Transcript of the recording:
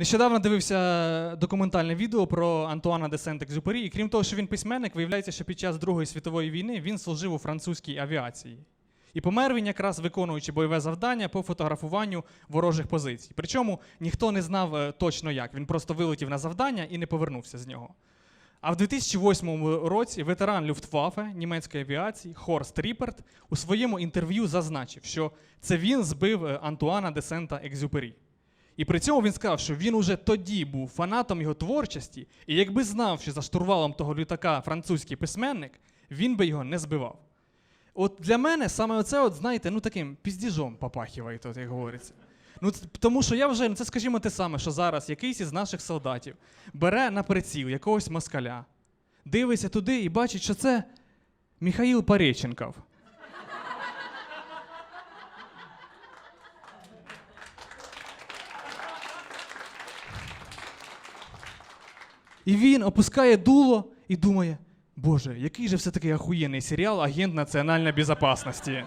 Нещодавно дивився документальне відео про Антуана де Сент-Екзюпері, і крім того, що він письменник, виявляється, що під час Другої світової війни він служив у французькій авіації. І помер він якраз виконуючи бойове завдання по фотографуванню ворожих позицій. Причому ніхто не знав е, точно як. Він просто вилетів на завдання і не повернувся з нього. А в 2008 році ветеран Люфтваффе німецької авіації Хорст Ріперт у своєму інтерв'ю зазначив, що це він збив е, Антуана де Сента-Екзюпері. І при цьому він сказав, що він уже тоді був фанатом його творчості, і якби знав, що за штурвалом того літака французький письменник, він би його не збивав. От для мене саме оце, от, знаєте, ну таким піздіжом попахиває, тут, як говориться. Ну, тому що я вже, ну це скажімо те саме, що зараз якийсь із наших солдатів бере на приціл якогось москаля, дивиться туди і бачить, що це Михаїл Пареченков. І він опускає дуло і думає: Боже, який же все-таки ахуєнний серіал Агент національної безпечності.